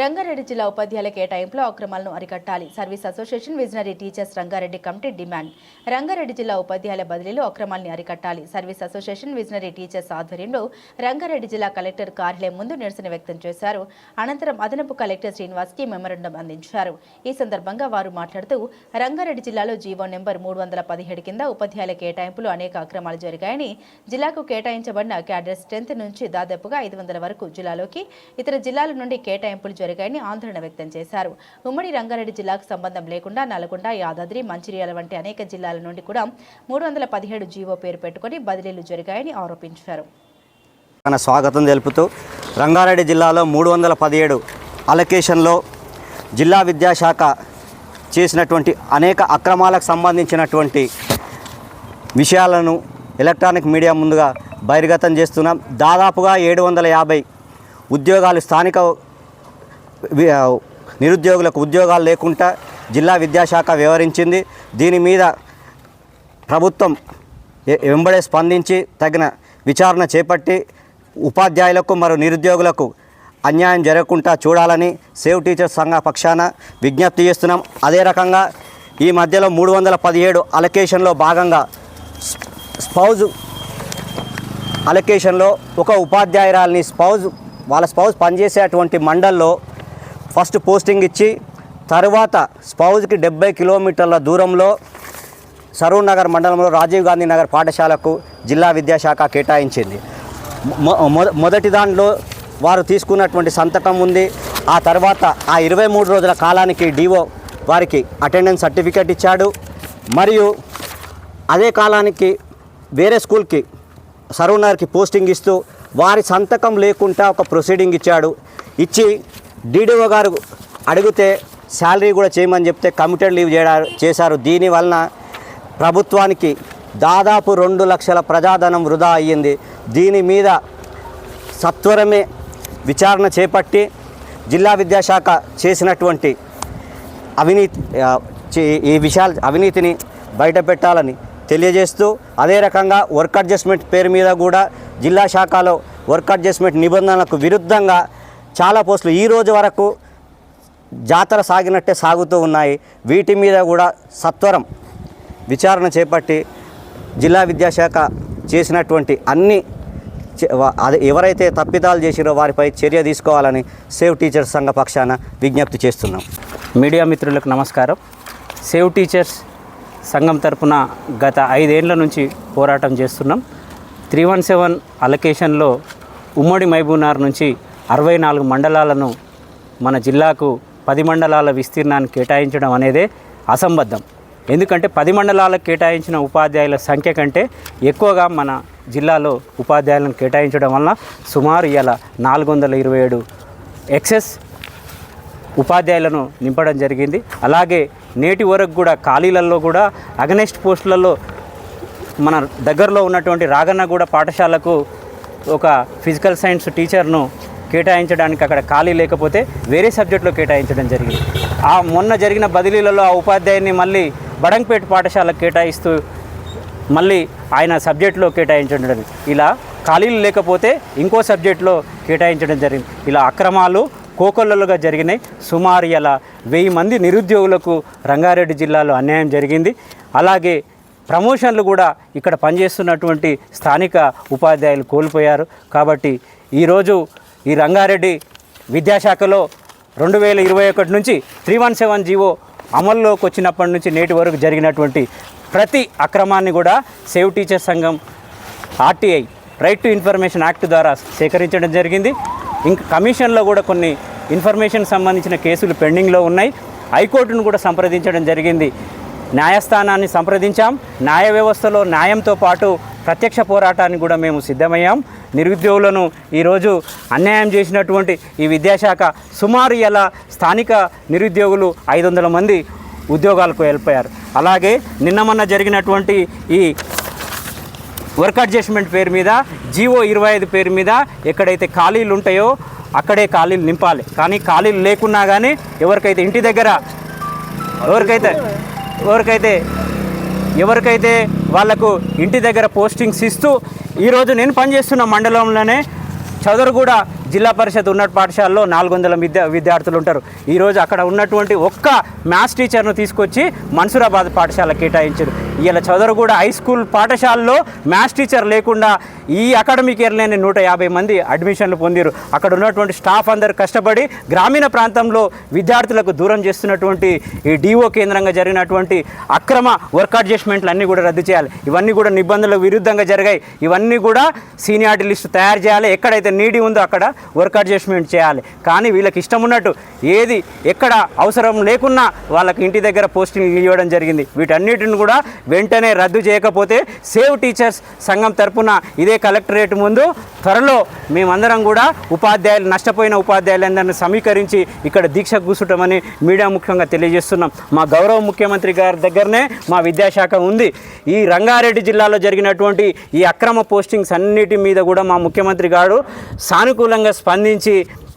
రంగారెడ్డి జిల్లా ఉపాధ్యాయుల కేటాయింపులో అక్రమాలను అరికట్టాలి. Service association visionary teachers Rangareddy committee demand. Rangareddy జిల్లా ఉపాధ్యాయుల బదిలీలో అక్రమాలను అరికట్టాలి. సర్వీస్ అసోసియేషన్ విజనరీ టీచర్స్ ఆధ్వర్యంలో రంగారెడ్డి జిల్లా కలెక్టర్ కార్యాలయం ముందు నిరసన వ్యక్తం చేశారు. అనంతరం అదనపు కలెక్టర్ శ్రీనివాస్కి మెమరండం అందించారు. ఈ సందర్భంగా వారు మాట్లాడుతూ రంగారెడ్డి జిల్లాలో జీవో నెంబర్ మూడు వందల పదిహేడు కింద ఉపాధ్యాయుల కేటాయింపులు అనేక అక్రమాలు జరిగాయని జిల్లాకు కేటాయించబడిన క్యాడర్ స్ట్రెంత్ నుంచి దాదాపుగా ఐదు వందల వరకు జిల్లాలోకి ఇతర జిల్లాల నుండి కేటాయింపులు జరిగాయని ఆందోళన వ్యక్తం చేశారు. ఉమ్మడి రంగారెడ్డి జిల్లాకు సంబంధం లేకుండా నల్గొండ యాదాద్రి మంచిర్యాల వంటి అనేక జిల్లాల నుండి కూడా మూడు వందల పదిహేడు జీవో పేరు పెట్టుకుని బదిలీలు జరిగాయని ఆరోపించారు. మన స్వాగతం తెలుపుతూ రంగారెడ్డి జిల్లాలో మూడు వందల పదిహేడు అలొకేషన్లో జిల్లా విద్యాశాఖ చేసినటువంటి అనేక అక్రమాలకు సంబంధించినటువంటి విషయాలను ఎలక్ట్రానిక్ మీడియా ముందుగా బహిర్గతం చేస్తున్నాం. దాదాపుగా ఏడు వందల యాభై ఉద్యోగాలు స్థానిక నిరుద్యోగులకు ఉద్యోగాలు లేకుండా జిల్లా విద్యాశాఖ వివరించింది. దీని మీద ప్రభుత్వం వెంబడే స్పందించి తగిన విచారణ చేపట్టి ఉపాధ్యాయులకు మరియు నిరుద్యోగులకు అన్యాయం జరగకుండా చూడాలని సేవ్ టీచర్స్ సంఘ పక్షాన విజ్ఞప్తి చేస్తున్నాం. అదే రకంగా ఈ మధ్యలో మూడు వందల పదిహేడు అలొకేషన్లో భాగంగా స్పౌజ్ అలొకేషన్లో ఒక ఉపాధ్యాయురాలని స్పౌజ్ వాళ్ళ స్పౌజ్ పనిచేసేటువంటి మండల్లో ఫస్ట్ పోస్టింగ్ ఇచ్చి తర్వాత స్పౌజ్కి డెబ్బై కిలోమీటర్ల దూరంలో సరూర్ నగర్ మండలంలో రాజీవ్ గాంధీ నగర్ పాఠశాలకు జిల్లా విద్యాశాఖ కేటాయించింది. మొ- మొదటి దానిలో వారు తీసుకున్నటువంటి సంతకం ఉంది. ఆ తర్వాత ఆ ఇరవై మూడు రోజుల కాలానికి డివో వారికి అటెండెన్స్ సర్టిఫికేట్ ఇచ్చాడు. మరియు అదే కాలానికి వేరే స్కూల్కి సరూనగర్కి పోస్టింగ్ ఇస్తూ వారి సంతకం లేకుండా ఒక ప్రొసీడింగ్ ఇచ్చాడు. ఇచ్చి డీడీఓ గారు అడిగితే శాలరీ కూడా చేయమని చెప్తే కమిటెడ్ లీవ్ చేయడా చేశారు. దీనివలన ప్రభుత్వానికి దాదాపు రెండు లక్షల ప్రజాధనం వృధా అయ్యింది. దీని మీద సత్వరమే విచారణ చేపట్టి జిల్లా విద్యాశాఖ చేసినటువంటి అవినీతి చే- ఈ విషయాల అవినీతిని బయటపెట్టాలని తెలియజేస్తూ అదే రకంగా వర్క్ అడ్జస్ట్మెంట్ పేరు మీద కూడా జిల్లా శాఖలో వర్క్ అడ్జస్ట్మెంట్ నిబంధనలకు విరుద్ధంగా చాలా పోస్టులు ఈ రోజు వరకు జాతర సాగినట్టే సాగుతూ ఉన్నాయి. వీటి మీద కూడా సత్వరం విచారణ చేపట్టి జిల్లా విద్యాశాఖ చేసినటువంటి అన్ని అది అదే ఎవరైతే తప్పిదాలు చేసిరో వారిపై చర్య తీసుకోవాలని సేవ్ టీచర్స్ సంఘ పక్షాన విజ్ఞప్తి చేస్తున్నాం. మీడియా మిత్రులకు నమస్కారం. సేవ్ టీచర్స్ సంఘం తరపున గత ఐదేళ్ళ నుంచి పోరాటం చేస్తున్నాం. త్రీ వన్ సెవెన్ అలొకేషన్లో ఉమ్మడి మహబూబ్నగర్ నుంచి అరవై నాలుగు మండలాలను మన జిల్లాకు పది మండలాల విస్తీర్ణాన్ని కేటాయించడం అనేదే అసంబద్ధం. ఎందుకంటే పది మండలాలకు కేటాయించిన ఉపాధ్యాయుల సంఖ్య కంటే ఎక్కువగా మన జిల్లాలో ఉపాధ్యాయులను కేటాయించడం వలన సుమారు ఇలా నాలుగు వందల ఇరవై ఏడు ఎక్సెస్ ఉపాధ్యాయులను నింపడం జరిగింది. అలాగే నేటి వరకు కూడా ఖాళీలలో కూడా అగనెస్ట్ పోస్టులలో మన దగ్గరలో ఉన్నటువంటి రాగన్నగూడ పాఠశాలకు ఒక ఫిజికల్ సైన్స్ టీచర్ను కేటాయించడానికి అక్కడ ఖాళీ లేకపోతే వేరే సబ్జెక్టులో కేటాయించడం జరిగింది. ఆ మొన్న జరిగిన బదిలీలలో ఆ ఉపాధ్యాయుని మళ్ళీ బడంపేట పాఠశాలకు కేటాయిస్తూ మళ్ళీ ఆయన సబ్జెక్టులో కేటాయించడం ఇలా ఖాళీలు లేకపోతే ఇంకో సబ్జెక్టులో కేటాయించడం జరిగింది. ఇలా అక్రమాలు కోకొల్లలుగా జరిగినాయి. సుమారు ఇలా వెయ్యి మంది నిరుద్యోగులకు రంగారెడ్డి జిల్లాలో అన్యాయం జరిగింది. అలాగే ప్రమోషన్లు కూడా ఇక్కడ పనిచేస్తున్నటువంటి స్థానిక ఉపాధ్యాయులు కోల్పోయారు. కాబట్టి ఈరోజు ఈ రంగారెడ్డి విద్యాశాఖలో రెండు వేల ఇరవై ఒకటి నుంచి త్రీ వన్ సెవెన్ జీవో అమల్లోకి వచ్చినప్పటి నుంచి నేటి వరకు జరిగినటువంటి ప్రతి అక్రమాన్ని కూడా సేవ్ టీచర్ సంఘం RTI right to information act ద్వారా సేకరించడం జరిగింది. ఇంకా కమిషన్లో కూడా కొన్ని ఇన్ఫర్మేషన్ సంబంధించిన కేసులు పెండింగ్లో ఉన్నాయి. హైకోర్టును కూడా సంప్రదించడం జరిగింది. న్యాయస్థానాన్ని సంప్రదించాం. న్యాయ వ్యవస్థలో న్యాయంతో పాటు ప్రత్యక్ష పోరాటానికి కూడా మేము సిద్ధమయ్యాం. నిరుద్యోగులను ఈరోజు అన్యాయం చేసినటువంటి ఈ విద్యాశాఖ సుమారు ఎలా స్థానిక నిరుద్యోగులు ఐదు వందల మంది ఉద్యోగాలకు వెళ్ళిపోయారు అలాగే నిన్నమన్న జరిగినటువంటి ఈ వర్క్ అడ్జస్ట్మెంట్ పేరు మీద జీవో ఇరవై ఐదు పేరు మీద ఎక్కడైతే ఖాళీలు ఉంటాయో అక్కడే ఖాళీలు నింపాలి. కానీ ఖాళీలు లేకున్నా కానీ ఎవరికైతే ఇంటి దగ్గర ఎవరికైతే ఎవరికైతే ఎవరికైతే వాళ్ళకు ఇంటి దగ్గర పోస్టింగ్స్ ఇస్తూ ఈరోజు నేను పనిచేస్తున్న మండలంలోనే చదురుగూడ జిల్లా పరిషత్ ఉన్నత పాఠశాలలో నాలుగు వందల విద్యా విద్యార్థులు ఉంటారు. ఈరోజు అక్కడ ఉన్నటువంటి ఒక్క మ్యాథ్స్ టీచర్ను తీసుకొచ్చి మన్సూరాబాద్ పాఠశాల కేటాయించారు. ఇలా చదరగూడ హై స్కూల్ పాఠశాలలో మ్యాథ్స్ టీచర్ లేకుండా ఈ అకాడమిక్ ఇయర్లోనే నూట యాభై మంది అడ్మిషన్లు పొందారు. అక్కడ ఉన్నటువంటి స్టాఫ్ అందరు కష్టపడి గ్రామీణ ప్రాంతంలో విద్యార్థులకు దూరం చేస్తున్నటువంటి ఈ డిఓ కేంద్రంగా జరిగినటువంటి అక్రమ వర్క్ అడ్జస్ట్మెంట్లు అన్నీ కూడా రద్దు చేయాలి. ఇవన్నీ కూడా నిబంధనలకు విరుద్ధంగా జరిగాయి. ఇవన్నీ కూడా సీనియారిటీ లిస్టు తయారు చేయాలి. ఎక్కడైతే నీడి ఉందో అక్కడ వర్క్ అడ్జస్ట్మెంట్ చేయాలి. కానీ వీళ్ళకి ఇష్టం ఉన్నట్టు ఏది ఎక్కడ అవసరం లేకున్నా వాళ్ళకి ఇంటి దగ్గర పోస్టింగ్ ఇవ్వడం జరిగింది. వీటన్నిటిని కూడా వెంటనే రద్దు చేయకపోతే సేవ్ టీచర్స్ సంఘం తరపున ఇదే కలెక్టరేట్ ముందు త్వరలో మేమందరం కూడా ఉపాధ్యాయులు నష్టపోయిన ఉపాధ్యాయులందరినీ సమీకరించి ఇక్కడ దీక్ష కూసుటమని మీడియా ముఖ్యంగా తెలియజేస్తున్నాం. మా గౌరవ ముఖ్యమంత్రి గారి దగ్గరనే మా విద్యాశాఖ ఉంది. ఈ రంగారెడ్డి జిల్లాలో జరిగినటువంటి ఈ అక్రమ పోస్టింగ్స్ అన్నిటి మీద కూడా మా ముఖ్యమంత్రి గారు సానుకూలంగా స్పందించి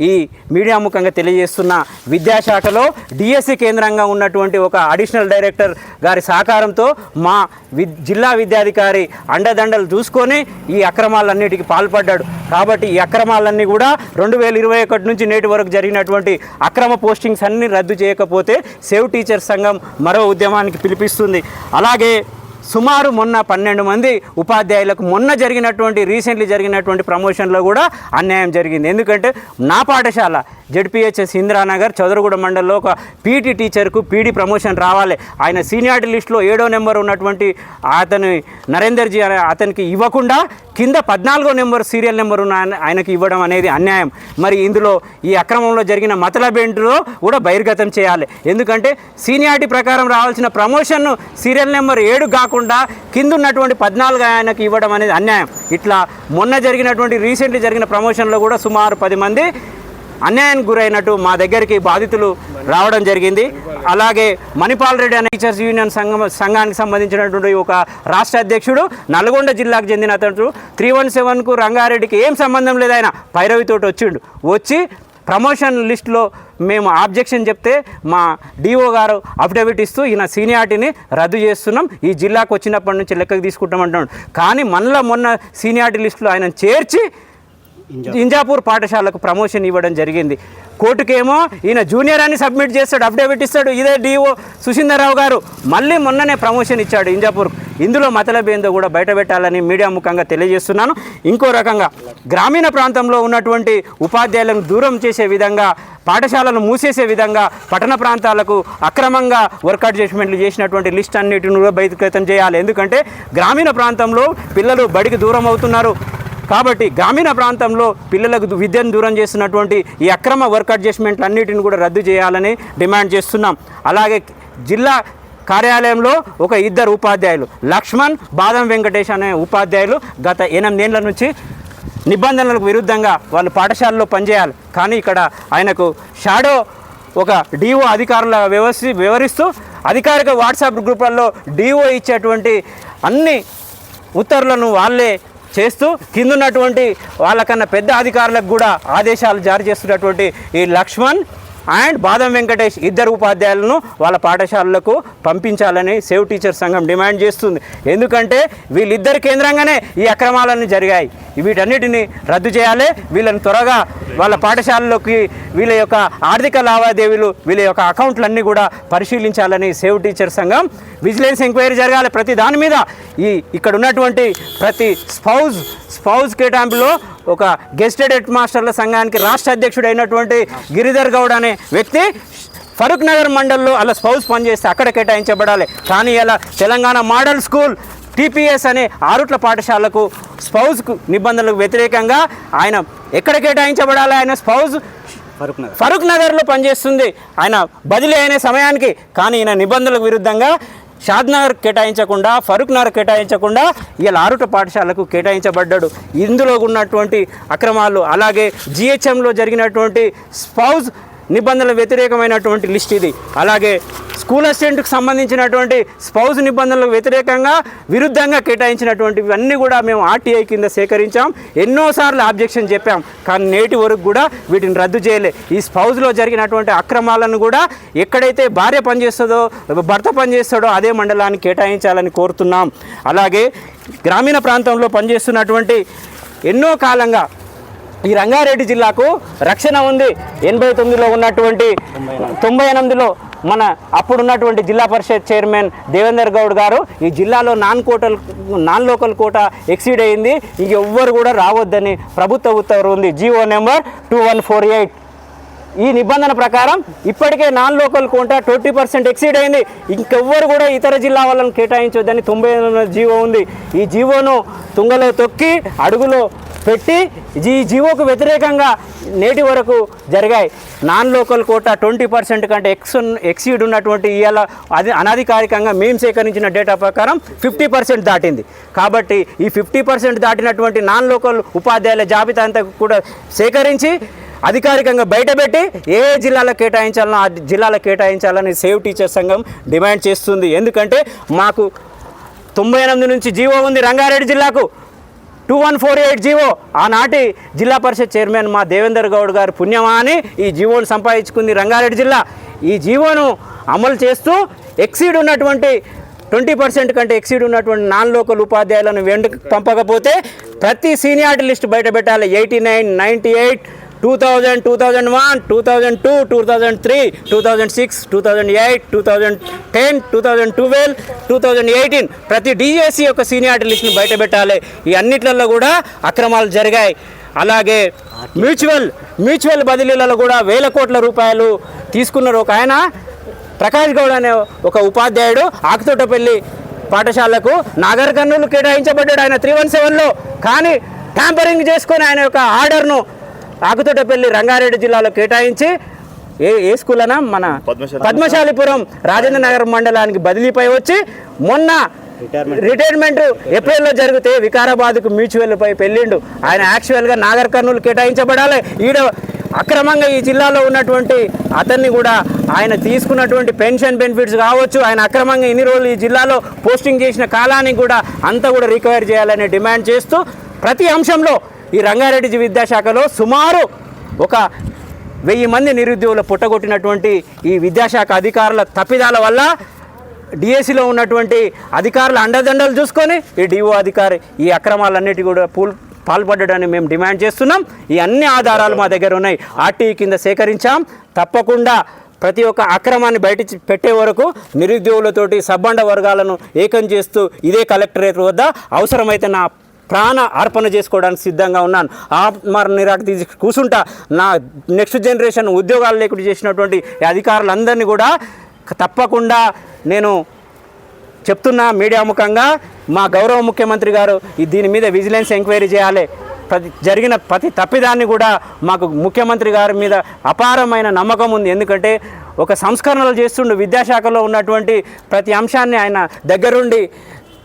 ఈ మీడియా ముఖంగా తెలియజేస్తున్న విద్యాశాఖలో డిఎస్సి కేంద్రంగా ఉన్నటువంటి ఒక అడిషనల్ డైరెక్టర్ గారి సహకారంతో మా వి జిల్లా విద్యాధికారి అండదండలు చూసుకొని ఈ అక్రమాలన్నిటికీ పాల్పడ్డాడు. కాబట్టి ఈ అక్రమాలన్నీ కూడా రెండు వేల ఇరవై ఒకటి నుంచి నేటి వరకు జరిగినటువంటి అక్రమ పోస్టింగ్స్ అన్ని రద్దు చేయకపోతే సేవ్ టీచర్ సంఘం మరో ఉద్యమానికి పిలిపిస్తుంది. అలాగే సుమారు మొన్న పన్నెండు మంది ఉపాధ్యాయులకు మొన్న జరిగినటువంటి రీసెంట్లీ జరిగినటువంటి ప్రమోషన్లో కూడా అన్యాయం జరిగింది. ఎందుకంటే నా పాఠశాల జడ్పీహెచ్ఎస్ ఇందిరానగర్ చదురుగుడ మండలంలో ఒక పీటీ టీచర్కు పీడీ ప్రమోషన్ రావాలి. ఆయన సీనియారిటీ లిస్టులో ఏడో నెంబర్ ఉన్నటువంటి అతని నరేందర్ జీ అనే అతనికి ఇవ్వకుండా కింద పద్నాలుగో నెంబర్ సీరియల్ నెంబర్ ఉన్న ఆయన- ఆయనకి ఇవ్వడం అనేది అన్యాయం. మరి ఇందులో ఈ అక్రమంలో జరిగిన మతలబెంట్లో కూడా బహిర్గతం చేయాలి. ఎందుకంటే సీనియారిటీ ప్రకారం రావాల్సిన ప్రమోషన్ను సీరియల్ నెంబర్ ఏడు కాకుండా కింద ఉన్నటువంటి పద్నాలుగు ఆయనకి ఇవ్వడం అనేది అన్యాయం. ఇట్లా మొన్న జరిగినటువంటి రీసెంట్లీ జరిగిన ప్రమోషన్లో కూడా సుమారు పది మంది అన్యాయానికి గురైనట్టు మా దగ్గరికి బాధితులు రావడం జరిగింది. అలాగే మణిపాల్ రెడ్డి అనే టీచర్స్ యూనియన్ సంఘం సంఘానికి సంబంధించినటువంటి ఒక రాష్ట్ర అధ్యక్షుడు నల్గొండ జిల్లాకు చెందిన అతను త్రీ వన్ సెవెన్కు రంగారెడ్డికి ఏం సంబంధం లేదు ఆయన. పైరవితోటి వచ్చిండు. వచ్చి ప్రమోషన్ లిస్టులో మేము ఆబ్జెక్షన్ చెప్తే మా డిఓ గారు అఫిడవిట్ ఇస్తూ ఈయన సీనియారిటీని రద్దు చేస్తున్నాం. ఈ జిల్లాకు వచ్చినప్పటి నుంచి లెక్కకు తీసుకుంటాం అంటున్నాడు కానీ మనలో మొన్న సీనియారిటీ లిస్టులో ఆయన చేర్చి ఇంజాపూర్. పాఠశాలకు ప్రమోషన్ ఇవ్వడం జరిగింది. కోర్టుకేమో ఈయన జూనియర్ అని సబ్మిట్ చేస్తాడు అఫిడవిట్ ఇస్తాడు ఇదే డిఓ సుశీందర్రావు గారు. మళ్ళీ మొన్ననే ప్రమోషన్ ఇచ్చాడు ఇంజాపూర్. ఇందులో మతలబేందో కూడా బయట పెట్టాలని మీడియా ముఖంగా తెలియజేస్తున్నాను. ఇంకో రకంగా గ్రామీణ ప్రాంతంలో ఉన్నటువంటి ఉపాధ్యాయులను దూరం చేసే విధంగా పాఠశాలను మూసేసే విధంగా పట్టణ ప్రాంతాలకు అక్రమంగా వర్క్ అడ్జస్ట్మెంట్లు చేసినటువంటి లిస్ట్ అన్నిటిని కూడా బహిర్గతం చేయాలి. ఎందుకంటే గ్రామీణ ప్రాంతంలో పిల్లలు బడికి దూరం అవుతున్నారు. కాబట్టి గ్రామీణ ప్రాంతంలో పిల్లలకు విద్యను దూరం చేస్తున్నటువంటి ఈ అక్రమ వర్క్ అడ్జస్ట్మెంట్లు అన్నిటిని కూడా రద్దు చేయాలని డిమాండ్ చేస్తున్నాం. అలాగే జిల్లా కార్యాలయంలో ఒక ఇద్దరు ఉపాధ్యాయులు లక్ష్మణ్ బాదం వెంకటేష్ అనే ఉపాధ్యాయులు గత ఎనిమిదేళ్ళ నుంచి నిబంధనలకు విరుద్ధంగా వాళ్ళు పాఠశాలలో పనిచేయాలి. కానీ ఇక్కడ ఆయనకు షాడో ఒక డిఓ అధికారుల వ్యవస్థ వివరిస్తూ అధికారిక వాట్సాప్ గ్రూపులలో డిఓ ఇచ్చేటువంటి అన్ని ఉత్తర్వులను వాళ్ళే చేస్తూ కిందున్నటువంటి వాళ్ళకన్నా పెద్ద అధికారులకు కూడా ఆదేశాలు జారీ చేస్తున్నటువంటి ఈ లక్ష్మణ్ అండ్ బాదం వెంకటేష్ ఇద్దరు ఉపాధ్యాయులను వాళ్ళ పాఠశాలలకు పంపించాలని సేవ్ టీచర్ సంఘం డిమాండ్ చేస్తుంది. ఎందుకంటే వీళ్ళిద్దరి కేంద్రంగానే ఈ అక్రమాలన్నీ జరిగాయి. వీటన్నిటిని రద్దు చేయాలి. వీళ్ళని త్వరగా వాళ్ళ పాఠశాలలోకి వీళ్ళ యొక్క ఆర్థిక లావాదేవీలు వీళ్ళ యొక్క అకౌంట్లన్నీ కూడా పరిశీలించాలని సేవ్ టీచర్ సంఘం విజిలెన్స్ ఎంక్వైరీ జరగాలి. ప్రతి దాని మీద ఈ ఇక్కడ ఉన్నటువంటి ప్రతి స్పౌజ్ స్పౌజ్ కేటాంపులో ఒక గెస్టెడ్ హెడ్ మాస్టర్ల సంఘానికి రాష్ట్ర అధ్యక్షుడు అయినటువంటి గిరిధర్ గౌడ్ అనే వ్యక్తి ఫరూక్ నగర్ మండల్లో అలా స్పౌజ్ పనిచేస్తే అక్కడ కేటాయించబడాలి. కానీ ఇలా తెలంగాణ మోడల్ స్కూల్ టీపీఎస్ అనే ఆరుట్ల పాఠశాలకు స్పౌజ్కు నిబంధనలకు వ్యతిరేకంగా ఆయన ఎక్కడ కేటాయించబడాలి? ఆయన స్పౌజ్ ఫరూక్ నగర్. ఫరూక్ నగర్లో పనిచేస్తుంది. ఆయన బదిలీ అయిన సమయానికి కానీ ఈయన నిబంధనలకు విరుద్ధంగా షాద్నగర్ కేటాయించకుండా ఫరూక్నగర్ కేటాయించకుండా ఇలా ఆరుట పాఠశాలకు కేటాయించబడ్డాడు. ఇందులో ఉన్నటువంటి అక్రమాలు అలాగే జిహెచ్ఎంలో జరిగినటువంటి స్పౌజ్ నిబంధనల వ్యతిరేకమైనటువంటి లిస్ట్ ఇది. అలాగే స్కూల్ అసిస్టెంట్కి సంబంధించినటువంటి స్పౌజ్ నిబంధనలకు వ్యతిరేకంగా విరుద్ధంగా కేటాయించినటువంటివి అన్నీ కూడా మేము ఆర్టీఐ కింద సేకరించాం. ఎన్నోసార్లు ఆబ్జెక్షన్ చెప్పాం. కానీ నేటి వరకు కూడా వీటిని రద్దు చేయలే. ఈ స్పౌజ్లో జరిగినటువంటి అక్రమాలను కూడా ఎక్కడైతే భార్య పనిచేస్తుందో భర్త పనిచేస్తాడో అదే మండలాన్ని కేటాయించాలని కోరుతున్నాం. అలాగే గ్రామీణ ప్రాంతంలో పనిచేస్తున్నటువంటి ఎన్నో కాలంగా ఈ రంగారెడ్డి జిల్లాకు రక్షణ ఉంది. ఎనభై తొమ్మిదిలో ఉన్నటువంటి తొంభై ఎనిమిదిలో మన అప్పుడున్నటువంటి జిల్లా పరిషత్ చైర్మన్ దేవేందర్ గౌడ్ గారు ఈ జిల్లాలో నాన్ కోటల్ నాన్ లోకల్ కోట ఎక్సీడ్ అయింది. ఇంకెవ్వరు ఎవ్వరు కూడా రావద్దని ప్రభుత్వ ఉత్తర్వు ఉంది. GO number two one four eight. ఈ నిబంధన ప్రకారం ఇప్పటికే non local quota twenty percent exceed అయింది. ఇంకెవ్వరు కూడా ఇతర జిల్లా వాళ్ళని కేటాయించొద్దని తొంభై ఎనిమిది జీవో ఉంది. ఈ జీవోను తుంగలో తొక్కి అడుగులో పెట్టి ఈ జీవోకు వ్యతిరేకంగా నేటి వరకు జరిగాయి. Non local quota twenty percent కంటే ఎక్స్ ఎక్సీడ్ ఉన్నటువంటి ఇవాళ అది అనధికారికంగా మేము సేకరించిన డేటా ప్రకారం ఫిఫ్టీ పర్సెంట్ దాటింది. కాబట్టి ఈ ఫిఫ్టీ పర్సెంట్ దాటినటువంటి నాన్ లోకల్ ఉపాధ్యాయుల జాబితా అంతా కూడా సేకరించి అధికారికంగా బయటపెట్టి ఏ జిల్లాలో కేటాయించాలనో ఆ జిల్లాలో కేటాయించాలని సేవ్ టీచర్ సంఘం డిమాండ్ చేస్తుంది. ఎందుకంటే మాకు తొంభై ఎనిమిది నుంచి జీవో ఉంది రంగారెడ్డి జిల్లాకు. Two one four eight GO. ఆనాటి జిల్లా పరిషత్ చైర్మన్ మా దేవేందర్ గౌడ్ గారు పుణ్యమా అని ఈ జీవోను సంపాదించుకుంది రంగారెడ్డి జిల్లా. ఈ జీవోను అమలు చేస్తూ ఎక్సీడ్ ఉన్నటువంటి ట్వంటీ పర్సెంట్ కంటే ఎక్సీడ్ ఉన్నటువంటి నాన్ లోకల్ ఉపాధ్యాయులను వెండుకు పంపకపోతే ప్రతి సీనియారిటీ లిస్ట్ బయట పెట్టాలి. Eighty nine ninety eight two thousand two thousand one two thousand two two thousand three two thousand six two thousand eight two thousand ten two thousand twelve two thousand eighteen ప్రతి DSC యొక్క seniority లిస్ట్ని బయట పెట్టాలి. ఈ అన్నిట్లలో కూడా అక్రమాలు జరిగాయి. అలాగే మ్యూచువల్ మ్యూచువల్ బదిలీలలో కూడా వేల కోట్ల రూపాయలు తీసుకున్నారు ఒక ఆయన. ప్రకాష్ గౌడ్ అనే ఒక ఉపాధ్యాయుడు ఆకుతోటపల్లి పాఠశాలకు నాగర్ కర్నూలు కేటాయించబడ్డాడు ఆయన త్రీ వన్ సెవెన్లో. కానీ ట్యాంపరింగ్ చేసుకొని ఆయన యొక్క ఆర్డర్ను ఆకుతోటపల్లి రంగారెడ్డి జిల్లాలో కేటాయించి ఏ ఏ స్కూల్ అనా మన పద్మశాలిపురం రాజేంద్ర నగర్ మండలానికి బదిలీపై వచ్చి మొన్న రిటైర్మెంట్ ఏప్రిల్లో జరిగితే వికారాబాద్కు మ్యూచువల్ పై పెళ్ళిండు. ఆయన యాక్చువల్గా నాగర్ కర్నూలు కేటాయించబడాలి. ఈడ అక్రమంగా ఈ జిల్లాలో ఉన్నటువంటి అతన్ని కూడా ఆయన తీసుకున్నటువంటి పెన్షన్ బెనిఫిట్స్ కావచ్చు. ఆయన అక్రమంగా ఇన్ని రోజులు ఈ జిల్లాలో పోస్టింగ్ చేసిన కాలానికి కూడా అంతా కూడా రికవర్ చేయాలని డిమాండ్ చేస్తూ ప్రతి అంశంలో ఈ రంగారెడ్డి విద్యాశాఖలో సుమారు ఒక వెయ్యి మంది నిరుద్యోగులు పుట్టగొట్టినటువంటి ఈ విద్యాశాఖ అధికారుల తప్పిదాల వల్ల డిఎస్సిలో ఉన్నటువంటి అధికారుల అండదండలు చూసుకొని ఈ డిఓ అధికారి ఈ అక్రమాలన్నిటి కూడా పూల్ పాల్పడ్డాడని మేము డిమాండ్ చేస్తున్నాం. ఈ అన్ని ఆధారాలు మా దగ్గర ఉన్నాయి. ఆర్టీ కింద సేకరించాం. తప్పకుండా ప్రతి ఒక్క అక్రమాన్ని బయట చి- పెట్టే వరకు నిరుద్యోగులతోటి సబ్బండ వర్గాలను ఏకం చేస్తూ ఇదే కలెక్టరేట్ వద్ద అవసరమైతే నా ప్రాణ అర్పణ చేసుకోవడానికి సిద్ధంగా ఉన్నాను. ఆత్మర నిరాక తీసి కూర్చుంటా నా నెక్స్ట్ జనరేషన్ ఉద్యోగాలు లేకుండా చేసినటువంటి అధికారులందరినీ కూడా తప్పకుండా నేను చెప్తున్నా మీడియా ముఖంగా. మా గౌరవ ముఖ్యమంత్రి గారు దీని మీద విజిలెన్స్ ఎంక్వైరీ చేయాలి. ప్రతి జరిగిన ప్రతి తప్పిదాన్ని కూడా మాకు ముఖ్యమంత్రి గారి మీద అపారమైన నమ్మకం ఉంది. ఎందుకంటే ఒక సంస్కరణలు చేస్తుండు విద్యాశాఖలో ఉన్నటువంటి ప్రతి అంశాన్ని ఆయన దగ్గరుండి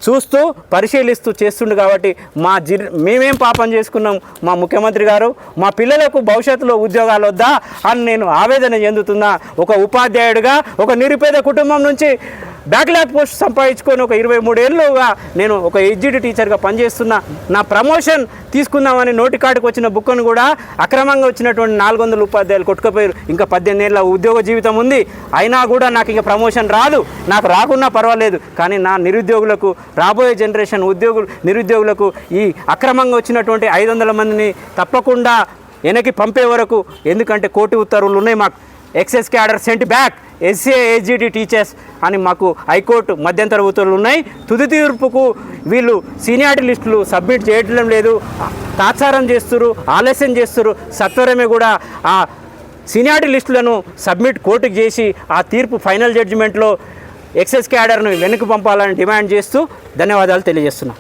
చూస్తూ పరిశీలిస్తూ చేస్తుండు కాబట్టి మా జి మేమేం పాపం చేసుకున్నాం? మా ముఖ్యమంత్రి గారు మా పిల్లలకు భవిష్యత్తులో ఉద్యోగాలు వద్దా అని నేను ఆవేదన చెందుతున్నా. ఒక ఉపాధ్యాయుడిగా ఒక నిరుపేద కుటుంబం నుంచి బ్యాక్లాగ్ పోస్ట్ సంపాదించుకొని ఒక ఇరవై మూడేళ్ళుగా నేను ఒక ఎడ్జిడి టీచర్గా పనిచేస్తున్నా నా ప్రమోషన్ తీసుకుందామని నోటి వచ్చిన బుక్ను కూడా అక్రమంగా వచ్చినటువంటి నాలుగు వందల ఉపాధ్యాయులు కొట్టుకుపోయారు. ఇంకా పద్దెనిమిది ఏళ్ళ ఉద్యోగ జీవితం ఉంది. అయినా కూడా నాకు ఇంకా ప్రమోషన్ రాదు. నాకు రాకున్నా పర్వాలేదు. కానీ నా నిరుద్యోగులకు రాబోయే జనరేషన్ ఉద్యోగులు నిరుద్యోగులకు ఈ అక్రమంగా వచ్చినటువంటి ఐదు వందల మందిని తప్పకుండా వెనక్కి పంపే వరకు ఎందుకంటే కోటి ఉత్తర్వులు ఉన్నాయి మాకు. Excess cadre sent back SC ఏజీడీ teachers అని మాకు హైకోర్టు మధ్యంతర ఉత్తర్వులు ఉన్నాయి. తుది తీర్పుకు వీళ్ళు సీనియారిటీ లిస్టులు సబ్మిట్ చేయడం లేదు. తాత్సారం చేస్తున్నారు ఆలస్యం చేస్తున్నారు సత్వరమే కూడా ఆ సీనియారిటీ లిస్టులను సబ్మిట్ కోర్టుకు చేసి ఆ తీర్పు ఫైనల్ జడ్జిమెంట్లో ఎక్సెస్ క్యాడర్ను వెనక్కి పంపాలని డిమాండ్ చేస్తూ ధన్యవాదాలు తెలియజేస్తున్నాం.